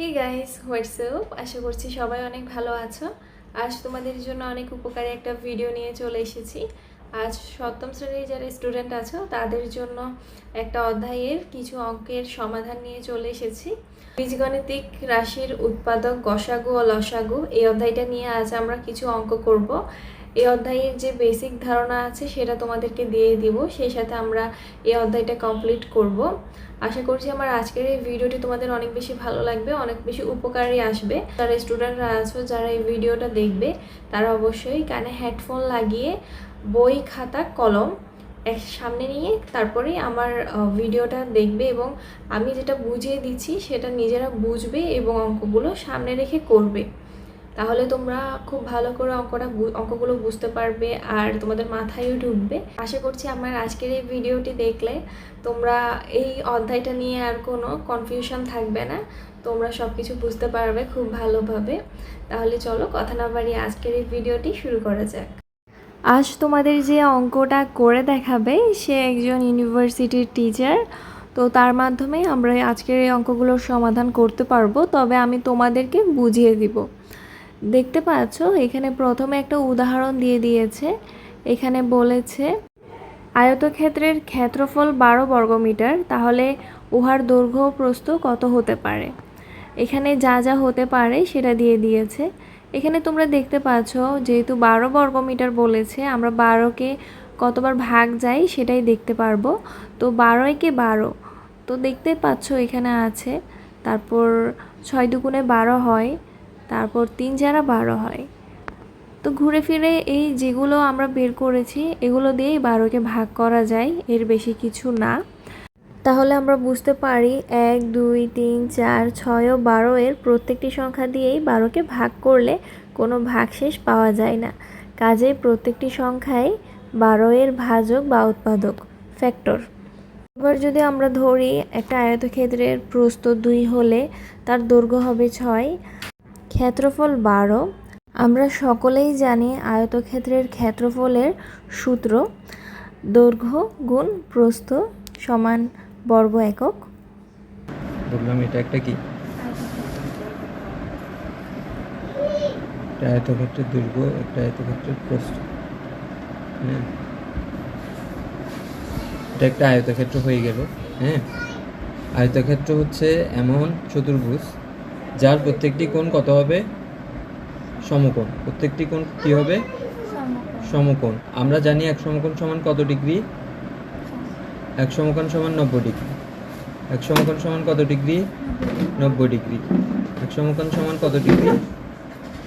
Hey guys WhatsApp? আশা করছি সবাই অনেক ভালো আছো। আজ তোমাদের জন্য অনেক উপকারী একটা ভিডিও নিয়ে চলে এসেছি। আজ সপ্তম শ্রেণির যারা স্টুডেন্ট আছো, তাদের জন্য একটা অধ্যায়ের কিছু অঙ্কের সমাধান নিয়ে চলে এসেছি। বীজগণিতিক রাশির উৎপাদক গসাগু ও লসাগু, এই অধ্যায়টা নিয়ে আজ আমরা কিছু অঙ্ক করব। এই অধ্যায়ের যে বেসিক ধারণা আছে সেটা তোমাদেরকে দিয়ে দিব, সেই সাথে আমরা এই অধ্যায়টা কমপ্লিট করব। আশা করছি আমার আজকের এই ভিডিওটি তোমাদের অনেক বেশি ভালো লাগবে, অনেক বেশি উপকারী আসবে। যারা স্টুডেন্টরা আছো, যারা এই ভিডিওটা দেখবে, তারা অবশ্যই কানে হেডফোন লাগিয়ে বই, খাতা, কলম এক সামনে নিয়ে তারপরে আমার ভিডিওটা দেখবে এবং আমি যেটা বুঝিয়ে দিচ্ছি, সেটা নিজেরা বুঝবে এবং অঙ্কগুলো সামনে রেখে করবে। তাহলে তোমরা খুব ভালো করে অঙ্কটা অঙ্কগুলো বুঝতে পারবে আর তোমাদের মাথায়ও ঢুকবে। আশা করছি আমার আজকের এই ভিডিওটি দেখলে তোমরা এই অধ্যায়টা নিয়ে আর কোনো কনফিউশন থাকবে না। তোমরা সব কিছু বুঝতে পারবে খুব ভালোভাবে। তাহলে চলো কথা না বাড়িয়ে আজকের এই ভিডিওটি শুরু করা যাক। আজ তোমাদের যে অঙ্কটা করে দেখাবে সে একজন ইউনিভার্সিটির টিচার তো তার মাধ্যমে আমরা আজকের এই অঙ্কগুলোর সমাধান করতে পারব। তবে আমি তোমাদেরকে বুঝিয়ে দিব। দেখতে পাচ্ছ? এখানে প্রথমে একটা উদাহরণ দিয়ে দিয়েছে। এখানে বলেছে, আয়তক্ষেত্রের ক্ষেত্রফল বারো বর্গমিটার, তাহলে উহার দৈর্ঘ্য প্রস্থ কত হতে পারে? এখানে যা যা হতে পারে সেটা দিয়ে দিয়েছে। এখানে তোমরা দেখতে পাচ্ছ, যেহেতু বারো বর্গমিটার বলেছে, আমরা বারোকে কতবার ভাগ যাই সেটাই দেখতে পারব। তো বারো একে বারো? তো দেখতে পাচ্ছ এখানে আছে, তারপর ছয় দুগুণে বারো হয় তারপর তিন যারা বারো হয়। তো ঘুরে ফিরে এই যেগুলো আমরা বের করেছি, এগুলো দিয়েই বারোকে ভাগ করা যায়, এর বেশি কিছু না। তাহলে আমরা বুঝতে পারি এক, দুই, তিন, চার, ছয় ও বারো এর প্রত্যেকটি সংখ্যা দিয়েই বারোকে ভাগ করলে কোনো ভাগশেষ পাওয়া যায় না। কাজেই প্রত্যেকটি সংখ্যাই বারো এর ভাজক বা উৎপাদক, ফ্যাক্টর। এবার যদি আমরা ধরি, একটা আয়তক্ষেত্রের প্রস্থ দুই হলে তার দৈর্ঘ্য হবে ছয় ক্ষেত্রফল বারো। আমরা সকলেই জানি আয়তক্ষেত্রের ক্ষেত্রফলের সূত্র। দৈর্ঘ্য গুণ প্রস্থ সমান বর্গ একক। বললাম এটা একটা কি? একটা আয়তক্ষেত্রের দৈর্ঘ্য, একটা আয়তক্ষেত্রের প্রস্থ। হ্যাঁ। এটা একটা আয়তক্ষেত্র হয়ে গেল। হ্যাঁ। আয়তক্ষেত্র হচ্ছে এমন চতুর্ভুজ যার প্রত্যেকটি কোণ কত হবে? সমকোণ। প্রত্যেকটি কোণ কি হবে? সমকোণ। আমরা জানি এক সমকোণ সমান কত ডিগ্রি? এক সমকোণ সমান নব্বই ডিগ্রি। এক সমকোণ সমান কত ডিগ্রি? নব্বই ডিগ্রি। এক সমকোণ সমান কত ডিগ্রি?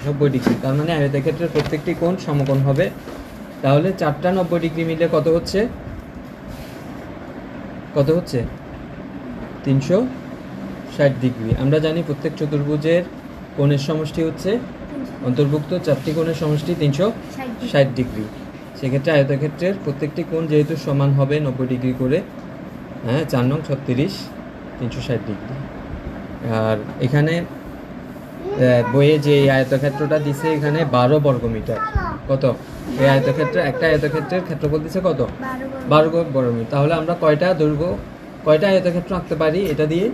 নব্বই ডিগ্রি। তার মানে আয়তক্ষেত্রের প্রত্যেকটি কোণ সমকোণ হবে। তাহলে চারটা নব্বই ডিগ্রি মিলে কত হচ্ছে? কত হচ্ছে? তিনশো ষাট ডিগ্রি। আমরা জানি প্রত্যেক চতুর্ভুজের কোণের সমষ্টি হচ্ছে অন্তর্ভুক্ত চারটি কোণের সমষ্টি তিনশো ষাট ডিগ্রি। সেক্ষেত্রে আয়তক্ষেত্রের প্রত্যেকটি কোণ যেহেতু সমান হবে নব্বই ডিগ্রি করে হ্যাঁ চার নং ছত্রিশ, তিনশো ষাট ডিগ্রি। আর এখানে বইয়ে যে এই আয়তক্ষেত্রটা দিছে এখানে বারো বর্গমিটার। কত? এই আয়তক্ষেত্র, একটা আয়তক্ষেত্রের ক্ষেত্রফল দিছে কত? বারো বর্গমিটার। তাহলে আমরা কয়টা দৈর্ঘ্য, কয়টা আয়তক্ষেত্র আঁকতে পারি এটা দিয়ে?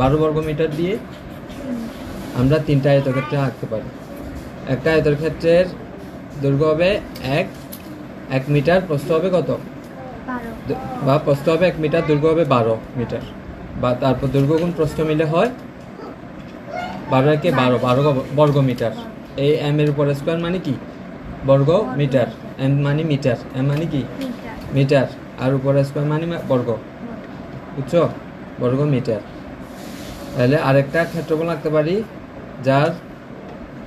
বারো বর্গ মিটার দিয়ে আমরা তিনটা আয়তক্ষেত্রে আঁকতে পারি। একটা আয়তক্ষেত্রের দৈর্ঘ্য হবে এক এক মিটার প্রস্থ হবে কত? বা প্রস্থ হবে এক মিটার দৈর্ঘ্য হবে বারো মিটার। বা তারপর দৈর্ঘ্য গুণ প্রস্থ মিলে হয় বারো একে বারো বারো বর্গ মিটার এই এম এর উপর স্কোয়ার মানে কি? বর্গ মিটার এম মানে মিটার। এম মানে কি? মিটার। আর উপর স্কোয়ার মানে বর্গ। বুঝছ? বর্গ মিটার তাহলে আরেকটা ক্ষেত্রফল আঁকতে পারি যার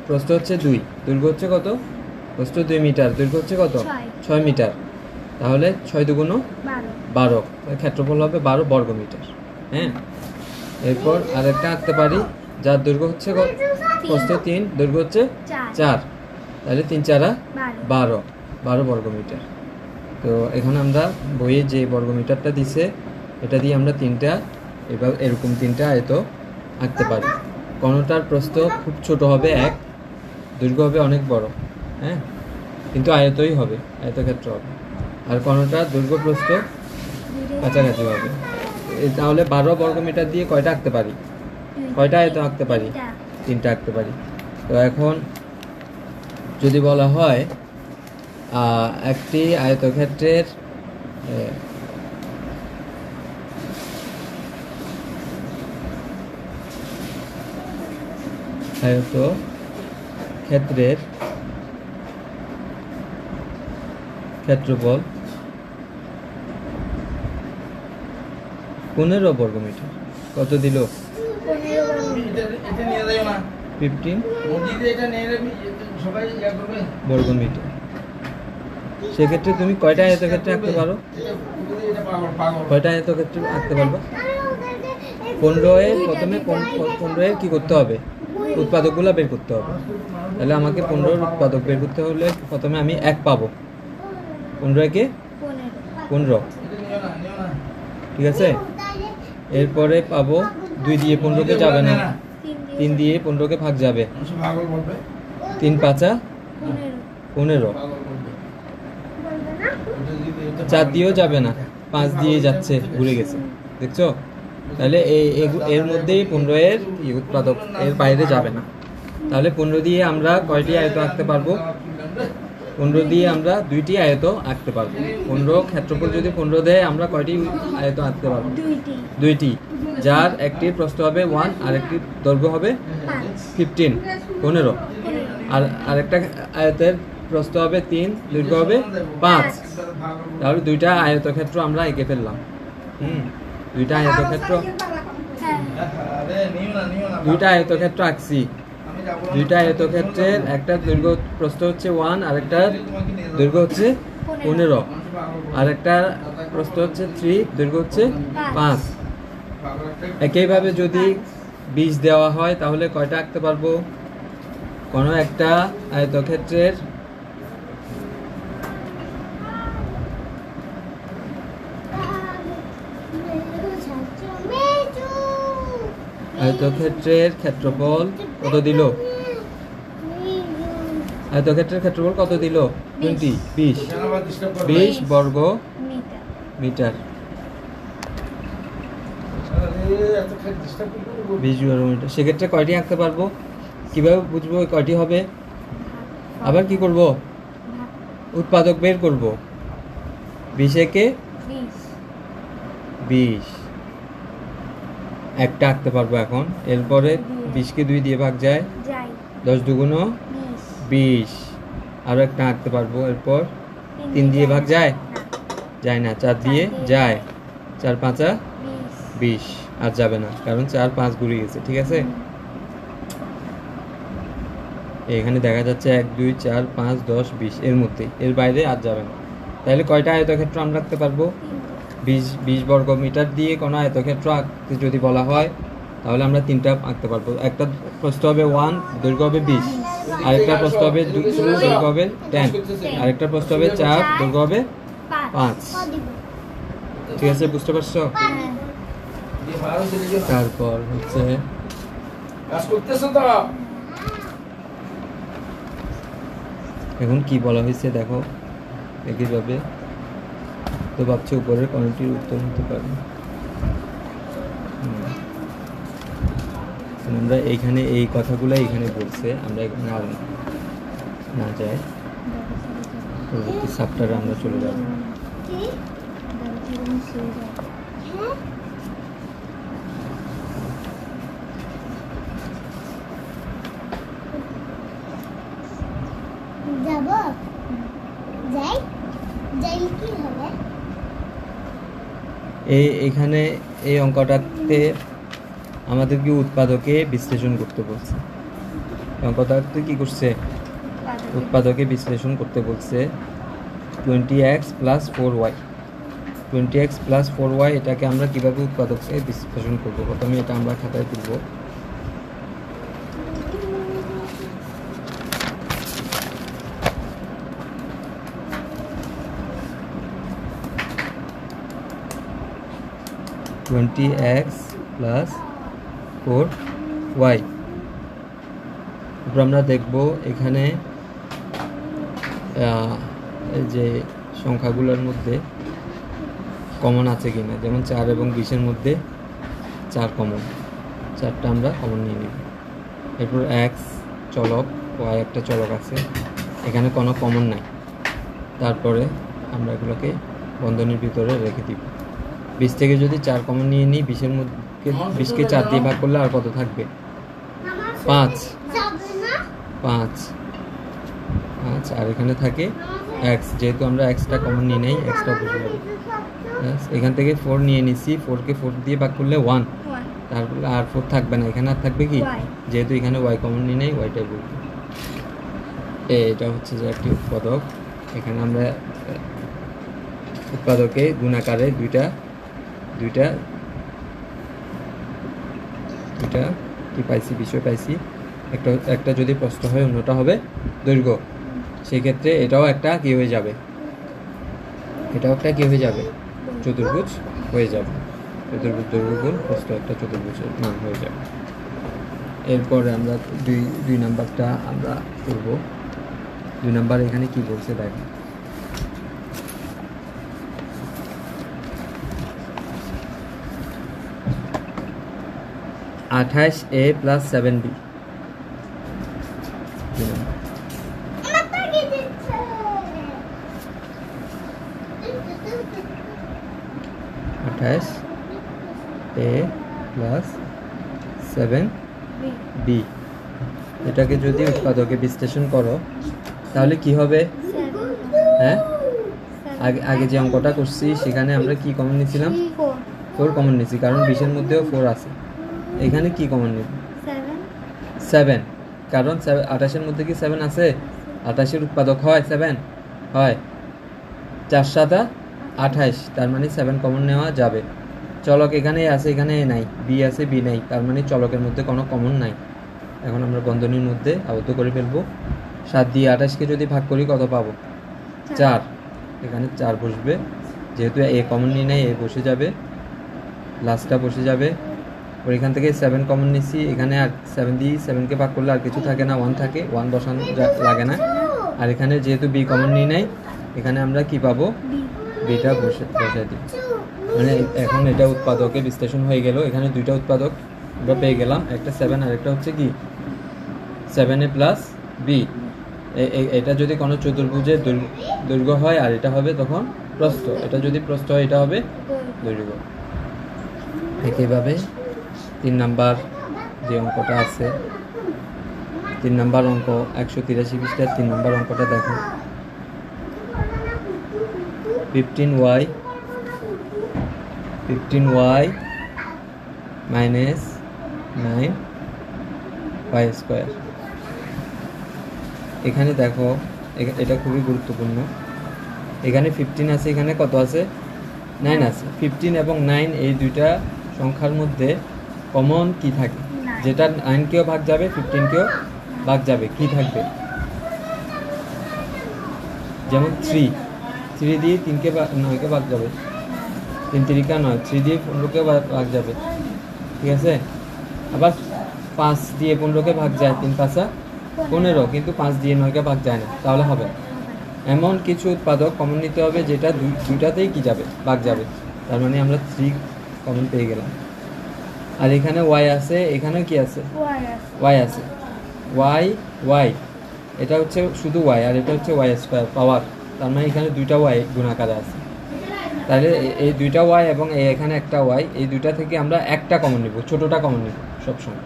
প্রস্থ হচ্ছে দুই। দৈর্ঘ্য হচ্ছে কত? প্রস্থ দুই মিটার দৈর্ঘ্য হচ্ছে কত? ছয়। মিটার। তাহলে ছয় দুগুণ বারো। ক্ষেত্রফল হবে বারো বর্গ মিটার। হ্যাঁ? এরপর আরেকটা আঁকতে পারি যার দৈর্ঘ্য হচ্ছে? প্রস্থ তিন দৈর্ঘ্য হচ্ছে চার। তাহলে তিন চারা বারো। বারো বর্গ মিটার। তো এখন আমরা বইয়ে যে বর্গ মিটারটা দিছে এটা দিয়ে আমরা তিনটা এবার এরকম তিনটা আয়ত আঁকতে পারি। কোনোটার প্রস্থ খুব ছোট হবে এক দৈর্ঘ্য হবে অনেক বড় হ্যাঁ? কিন্তু আয়তই হবে আয়তক্ষেত্র হবে। আর কোনোটার দৈর্ঘ্য প্রস্থ কাছাকাছি হবে। তাহলে বারো বর্গ মিটার দিয়ে কয়টা আঁকতে পারি? কয়টা আয়ত আঁকতে পারি? তিনটা। আঁকতে পারি। তো এখন যদি বলা হয় একটি আয়তক্ষেত্রের আয়ত ক্ষেত্রের ক্ষেত্রফল পনেরো বর্গমিটার কত দিল? ফিফটিন বর্গমিটার সেক্ষেত্রে তুমি কয়টা আয়তক্ষেত্রে আঁকতে পারো? কয়টা আয়তক্ষেত্রে আঁকতে পারব? পনেরো এর প্রথমে পনেরো এর কি করতে হবে? উৎপাদকগুলো বের করতে হবে। তাহলে আমাকে পনেরোর উৎপাদক বের করতে হলে প্রথমে আমি এক পাবো। পনেরো একে পনেরো। ঠিক আছে? এরপরে পাবো দুই দিয়ে পনেরোকে যাবে না। তিন দিয়ে পনেরোকে ভাগ যাবে। তিন পাঁচা? পনেরো। চার দিয়েও যাবে না। পাঁচ দিয়ে যাচ্ছে, ঘুরে গেছে। দেখছ? তাহলে এই এর মধ্যেই পনেরো এর উৎপাদক এর বাইরে যাবে না। তাহলে পনেরো দিয়ে আমরা কয়টি আয়ত আঁকতে পারব? পনেরো দিয়ে আমরা দুইটি আয়ত আঁকতে পারব। পনেরো ক্ষেত্রফল যদি পনেরো দেয় আমরা কয়টি আয়ত আঁকতে পারব? দুইটি। যার একটি প্রস্থ হবে ওয়ান আর একটি দৈর্ঘ্য হবে ফিফটিন পনেরো। আর আরেকটা আয়তের প্রস্থ হবে তিন দৈর্ঘ্য হবে পাঁচ। তাহলে দুইটা আয়তক্ষেত্র আমরা এঁকে ফেললাম। হুম। দুইটা আয়তক্ষেত্র দুইটা আয়তক্ষেত্র আঁকছি। দুইটা আয়তক্ষেত্রের একটা দৈর্ঘ্য প্রস্থ হচ্ছে ওয়ান আর একটা দৈর্ঘ্য হচ্ছে পনেরো। আর একটা প্রস্থ হচ্ছে থ্রি, দৈর্ঘ্য হচ্ছে পাঁচ একইভাবে যদি বীজ দেওয়া হয়, তাহলে কয়টা আঁকতে পারব কোনো একটা আয়তক্ষেত্রের আয়তক্ষেত্রের ক্ষেত্রফল কত দিল? আয়তক্ষেত্রের ক্ষেত্রফল কত দিল? টোয়েন্টি বিশ? বিশ। বর্গ মিটার আরে, এত খালি disturb করবে। বিশ বর্গ মিটার। সেক্ষেত্রে কয়টি আঁকতে পারব? কীভাবে বুঝব কয়টি হবে? আবার কি করব? উৎপাদক বের করব। বিশ একে? বিশ। একটা আঁকতে পারব এখন। এরপরে বিশকে দুই দিয়ে ভাগ যায়। দশ দুগুণ বিশ। আরও একটা আঁকতে পারব এরপর। তিন দিয়ে ভাগ যায়? যায় না। চার দিয়ে যায়। চার পাঁচা বিশ। আর যাবে না। কারণ চার পাঁচ ঘুরে গেছে ঠিক আছে? এখানে দেখা যাচ্ছে এক দুই চার পাঁচ দশ বিশ। এর মধ্যে এর বাইরে আর যাবে না। তাহলে কয়টা আয়তক্ষেত্র আমরা রাখতে পারব? বিশ বিশ বর্গ মিটার দিয়ে কোনো আয়তক্ষেত্র আঁকতে যদি বলা হয় তাহলে আমরা তিনটা আঁকতে পারব। একটা প্রস্থ হবে ওয়ান দৈর্ঘ্য হবে বিশ আরেকটা প্রস্থ হবে দৈর্ঘ্য হবে টেন আরেকটা প্রস্থ হবে চার দৈর্ঘ্য হবে পাঁচ। ঠিক আছে বুঝতে পারছ। তারপর হচ্ছে এখন কি বলা হয়েছে দেখো একইভাবে। তো ভাবছি উপরের কোনটির উত্তর হতে পারে আমরা এইখানে এই কথাগুলো এখানে বলছে, আমরা আর না যাই। পরবর্তী সাপ্টারে আমরা চলে যাব যাই যাই কি হবে এই এখানে এই অঙ্কটাতে আমাদেরকে উৎপাদকে বিশ্লেষণ করতে বলছে। অঙ্কটাতে কি করছে? উৎপাদকে। বিশ্লেষণ করতে বলছে twenty X plus four Y twenty X plus four Y এটাকে আমরা কীভাবে উৎপাদককে বিশ্লেষণ করব? প্রথমে এটা আমরা খাতায় তুলব। Twenty X plus four Y আমরা দেখব এখানে এই যে সংখ্যাগুলোর মধ্যে কমন আছে কি না যেমন চার এবং বিশের মধ্যে চার কমন চারটা আমরা কমন নিয়ে নিব। এরপর এক্স চলক ওয়াই একটা চলক আছে। এখানে কোনো কমন নাই। তারপরে আমরা এগুলোকে বন্ধনীর ভিতরে রেখে দিব। বিশ থেকে যদি চার কমন নিয়ে নিই বিশের মধ্যে বিশকে চার দিয়ে ভাগ করলে আর কত থাকবে? পাঁচ। পাঁচ। পাঁচ আর এখানে থাকে এক্স যেহেতু আমরা এক্সটা কমন নিয়ে নেই এক্সটা বসে যাবে। এখান থেকে ফোর নিয়ে নিছি ফোরকে ফোর দিয়ে ভাগ করলে ওয়ান তারপরে আর ফোর থাকবে না এখানে আর থাকবে কি? যেহেতু এখানে ওয়াই কমন নিয়ে নেই ওয়াইটাই বলব। এ এটা হচ্ছে যে একটি উৎপাদক। এখানে আমরা উৎপাদকে গুণাকারে দুইটা দুইটা। দুইটা। কি পাইছি? বিষয় পাইছি। একটা একটা যদি প্রস্থ হয়, অন্যটা হবে দৈর্ঘ্য। সেই ক্ষেত্রে এটাও একটা কি হয়ে যাবে? এটাও একটা কি হয়ে যাবে? চতুর্ভুজ হয়ে যাবে। চতুর্ভুজ, দৈর্ঘ্য গুণ প্রস্থ একটা চতুর্ভুজের মান হয়ে যাবে। এরপরে আমরা দুই দুই নাম্বারটা আমরা করব। দুই নাম্বার এখানে কি বলছে দেখ আঠাশ এ প্লাস সেভেন বি আঠাশ এ প্লাস সেভেন বি এটাকে যদি উৎপাদকে বিশ্লেষণ করো তাহলে কি হবে? হ্যাঁ? আগে আগে যে অঙ্কটা করছি সেখানে আমরা কি কমন নিয়েছিলাম? ফোর ফোর কমন নিয়েছি কারণ বিশের মধ্যেও ফোর আছে। এখানে কি কমন নিব সেভেন কারণ আঠাশের মধ্যে কি সেভেন আছে? আঠাশের উৎপাদক হয় সেভেন হয়। চার সাতা আঠাশ। তার মানে সেভেন কমন নেওয়া যাবে। চলক এখানে আছে এখানে এ নাই। বি আছে বি নাই। তার মানে চলকের মধ্যে কোনো কমন নাই। এখন আমরা বন্ধনীর মধ্যে আবদ্ধ করে ফেলব। সাত দিয়ে আঠাশকে যদি ভাগ করি কত পাবো? চার। এখানে চার বসবে। যেহেতু এ কমন নিয়ে নেয় এ বসে যাবে। লাস্টটা বসে যাবে। ওর এখান থেকে সেভেন কমন নিচ্ছি। এখানে আর সেভেন দিয়ে সেভেনকে ভাগ করলে আর কিছু থাকে না ওয়ান থাকে ওয়ান বসানো লাগে না। আর এখানে যেহেতু বি কমন নিয়ে নেয় এখানে আমরা কি পাবো? বিটা বসে দিই। মানে এখন এটা উৎপাদকে বিশ্লেষণ হয়ে গেল। এখানে দুইটা উৎপাদক আমরা পেয়ে গেলাম। একটা সেভেন আর একটা হচ্ছে কি? সেভেন এ প্লাস বি এটা যদি কোনো চতুর্ভুজের দৈর্ঘ্য হয় আর এটা হবে তখন প্রস্থ। এটা যদি প্রস্থ হয়, এটা হবে দৈর্ঘ্য একইভাবে তিন নাম্বার যে অঙ্কটা আছে, তিন নাম্বার অঙ্ক একশো তিরাশি পৃষ্ঠার তিন নাম্বার অঙ্কটা দেখো। Fifteen Y fifteen Y minus nine Y square এখানে দেখো এটা খুবই গুরুত্বপূর্ণ। এখানে ফিফটিন আছে, এখানে কত আছে? নাইন আছে। ফিফটিন এবং নাইন এই দুইটা সংখ্যার মধ্যে কমন কি থাকে. যেটা নাইনকেও ভাগ যাবে ফিফটিন ফিফটিনকেও ভাগ যাবে কি থাকবে? যেমন থ্রি থ্রি দিয়ে তিনকে নয়কে ভাগ যাবে? তিন তিরিকা নয়। থ্রি দিয়ে পনেরোকে ভাগ ভাগ যাবে। ঠিক আছে? আবার পাঁচ দিয়ে পনেরোকে ভাগ যায় তিন পাঁচা পনেরো। কিন্তু পাঁচ দিয়ে নয়কে ভাগ যায় না। তাহলে হবে। এমন কিছু উৎপাদক কমন নিতে হবে যেটা দুই- দুইটাতেই কি যাবে? ভাগ যাবে। তার মানে আমরা থ্রি কমন পেয়ে গেলাম। আর এখানে ওয়াই আছে এখানে কি আছে? ওয়াই আছে। ওয়াই ওয়াই এটা হচ্ছে শুধু ওয়াই আর এটা হচ্ছে ওয়াই স্কোয়ার পাওয়ার তার মানে এখানে দুইটা ওয়াই গুণাকারে আছে। তাহলে এই দুইটা ওয়াই এবং এই এখানে একটা ওয়াই এই দুইটা থেকে আমরা একটা কমন নিব ছোটোটা কমন নিব সবসময়।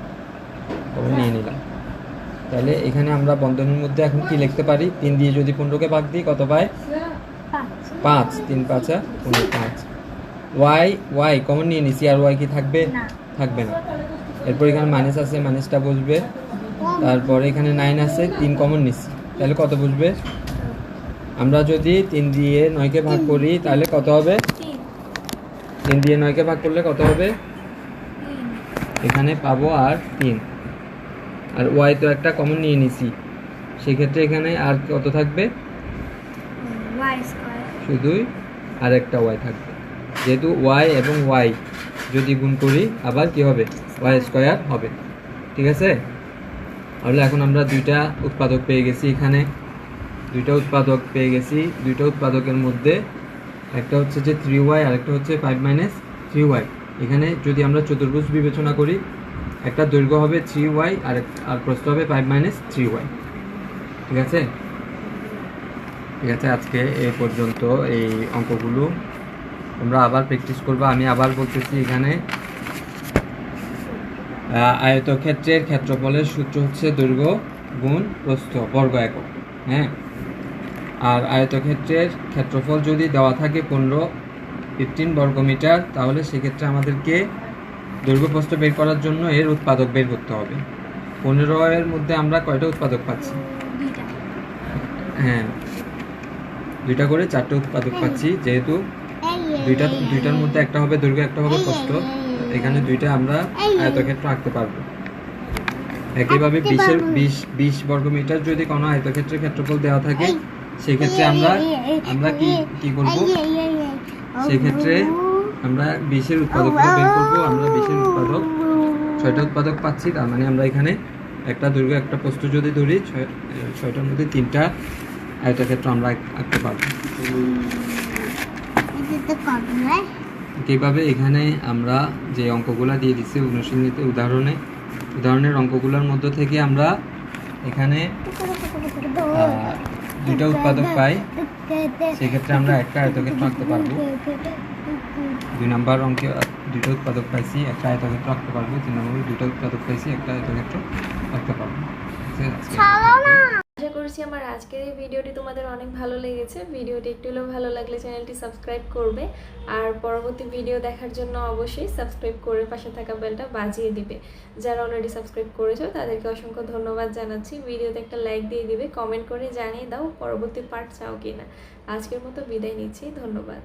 কমন নিয়ে নিলাম। তাহলে এখানে আমরা বন্ধনের মধ্যে এখন কি লিখতে পারি? তিন দিয়ে যদি পনেরোকে ভাগ দিই কত পায় পাঁচ। তিন পাঁচা পনেরো পাঁচ। ওয়াই ওয়াই কমন নিয়ে নিছি আর ওয়াই কি থাকবে? না। থাকবে না। এরপর এখানে মাইনাস আছে মাইনাসটা বসবে। তারপরে এখানে নাইন আছে তিন কমন নিচ্ছি। তাহলে কত বসবে? আমরা যদি তিন দিয়ে নয়কে ভাগ করি তাহলে কত হবে? তিন তিন দিয়ে নয়কে ভাগ করলে কত হবে? এখানে পাবো আর তিন। আর ওয়াই তো একটা কমন নিয়ে নিছি। সেক্ষেত্রে এখানে আর কত থাকবে? শুধুই আর একটা ওয়াই থাকবে। যেহেতু ওয়াই এবং ওয়াই যদি গুণ করি, আবার কি হবে? ওয়াই স্কোয়ার হবে। ঠিক আছে? তাহলে এখন আমরা দুইটা উৎপাদক পেয়ে গেছি এখানে। দুইটা উৎপাদক পেয়ে গেছি। দুইটা উৎপাদকের মধ্যে একটা হচ্ছে যে থ্রি ওয়াই আর একটা হচ্ছে ফাইভ মাইনাস থ্রি ওয়াই এখানে যদি আমরা চতুর্ভুজ বিবেচনা করি, একটা দৈর্ঘ্য হবে থ্রি ওয়াই আর আর প্রস্থ হবে ফাইভ মাইনাস থ্রি ওয়াই ঠিক আছে? ঠিক আছে, আজকে এই পর্যন্ত এই অঙ্কগুলো তোমরা আবার প্র্যাকটিস করবে। আমি আবার বলতেছি এখানে আয়তক্ষেত্রের ক্ষেত্রফলের সূত্র হচ্ছে দৈর্ঘ্য গুণ প্রস্থ বর্গ একক হ্যাঁ? আর আয়তক্ষেত্রের ক্ষেত্রফল যদি দেওয়া থাকে পনেরো ফিফটিন বর্গমিটার তাহলে সেক্ষেত্রে আমাদেরকে দৈর্ঘ্য প্রস্থ বের করার জন্য এর উৎপাদক বের করতে হবে। পনেরো এর মধ্যে আমরা কয়টা উৎপাদক পাচ্ছি? হ্যাঁ দুইটা করে চারটে উৎপাদক পাচ্ছি যেহেতু দুইটা দুইটার মধ্যে একটা হবে দৈর্ঘ্য একটা হবে প্রস্থ এখানে দুইটা আমরা আয়তক্ষেত্র আঁকতে পারব। একইভাবে বিশের। বিশ বিশ বর্গমিটার যদি কোনো আয়তক্ষেত্রের ক্ষেত্রফল দেওয়া থাকে সেক্ষেত্রে আমরা আমরা কি কি করব? সেক্ষেত্রে আমরা বিশের উৎপাদকটা বের করব আমরা বিশের উৎপাদক ছয়টা উৎপাদক পাচ্ছি তার মানে আমরা এখানে একটা দৈর্ঘ্য একটা প্রস্থ যদি ধরি ছয়- ছয়টার মধ্যে তিনটা আয়তক্ষেত্র আমরা আঁকতে পারব। এইভাবে এখানে আমরা যে অঙ্কগুলো দিয়ে দিচ্ছি অনুশীলনীতে উদাহরণে উদাহরণের অঙ্কগুলোর মধ্য থেকে আমরা এখানে দুইটা উৎপাদক পাই। সেক্ষেত্রে আমরা একটা আয়তক্ষেত্র আঁকতে পারব। দুই নম্বর অঙ্কে দুইটা উৎপাদক পাইছি একটা আয়তক্ষেত্র আঁকতে পারব। তিন নম্বরে দুইটা উৎপাদক পাইছি একটা আয়তক্ষেত্র আঁকতে পারব। করছি আমার আজকের এই ভিডিওটি। তোমাদের অনেক ভালো লেগেছে। ভিডিওটি একটু হলেও ভালো লাগলে চ্যানেলটি সাবস্ক্রাইব করবে। আর পরবর্তী ভিডিও দেখার জন্য অবশ্যই সাবস্ক্রাইব করে পাশে থাকা বেলটা বাজিয়ে দিবে। যারা অলরেডি সাবস্ক্রাইব করেছ, তাদেরকে অসংখ্য ধন্যবাদ জানাচ্ছি। ভিডিওতে একটা লাইক দিয়ে দিবে কমেন্ট করে জানিয়ে দাও পরবর্তী পার্ট চাও কিনা। আজকের মতো বিদায় নিচ্ছি। ধন্যবাদ।